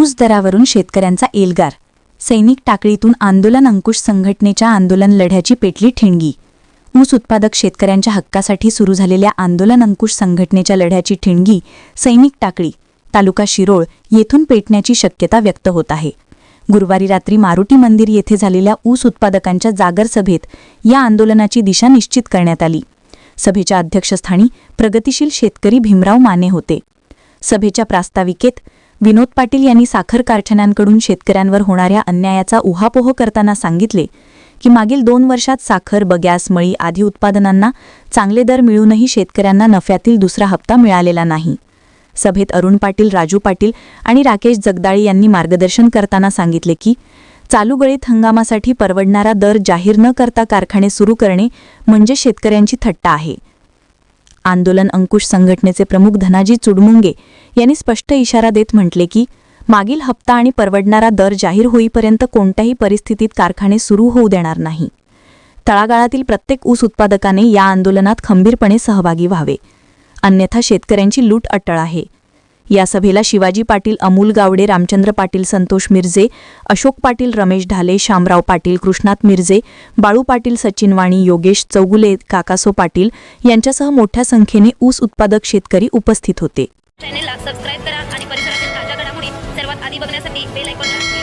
ऊस दरावरून शेतकऱ्यांचा एल्गार. सैनिक टाकळीतून आंदोलन अंकुश संघटनेच्या आंदोलन लढ्याची पेटली ठिणगी. ऊस उत्पादक शेतकऱ्यांच्या हक्कासाठी सुरू झालेल्या आंदोलन अंकुश संघटनेच्या लढ्याची ठिणगी सैनिक टाकळी तालुका शिरोळ येथून पेटण्याची शक्यता व्यक्त होत आहे. गुरुवारी रात्री मारुती मंदिर येथे झालेल्या ऊस उत्पादकांच्या जागर सभेत या आंदोलनाची दिशा निश्चित करण्यात आली. सभेच्या अध्यक्षस्थानी प्रगतिशील शेतकरी भीमराव माने होते. सभेच्या प्रास्ताविकेत विनोद पाटील यांनी साखर कारखान्यांकडून शेतकऱ्यांवर होणाऱ्या अन्यायाचा उहापोह करताना सांगितले की मागील दोन वर्षात साखर बगॅस मळी आदी उत्पादनांना चांगले दर मिळूनही शेतकऱ्यांना नफ्यातील दुसरा हप्ता मिळालेला नाही. सभेत अरुण पाटील राजू पाटील आणि राकेश जगदाळी यांनी मार्गदर्शन करताना सांगितले की चालू गळीत हंगामासाठी परवडणारा दर जाहीर न करता कारखाने सुरू करणे म्हणजे शेतकऱ्यांची थट्टा आहे. आंदोलन अंकुश संघटनेचे प्रमुख धनाजी चुडमुंगे यांनी स्पष्ट इशारा देत म्हटले की मागील हप्ता आणि परवडणारा दर जाहीर होईपर्यंत कोणत्याही परिस्थितीत कारखाने सुरू होऊ देणार नाही. तळागाळातील प्रत्येक ऊस उत्पादकाने या आंदोलनात खंबीरपणे सहभागी व्हावे. अन्यथा शेतकऱ्यांची लूट अटळ आहे. या सभेला शिवाजी पाटील अमोल गावडे रामचंद्र पाटील संतोष मिरजे अशोक पाटील रमेश ढाले शामराव पाटील कृष्णात मिरजे बाळू पाटील सचिन वाणी योगेश चौगुले काकासो पाटील यांच्यासह मोठ्या संख्येने ऊस उत्पादक शेतकरी उपस्थित होते. चॅनेलला सबस्क्राईब करा आणि परिसरातील ताज्या घडामोडी सर्वात आधी बघण्यासाठी बेल आयकॉनला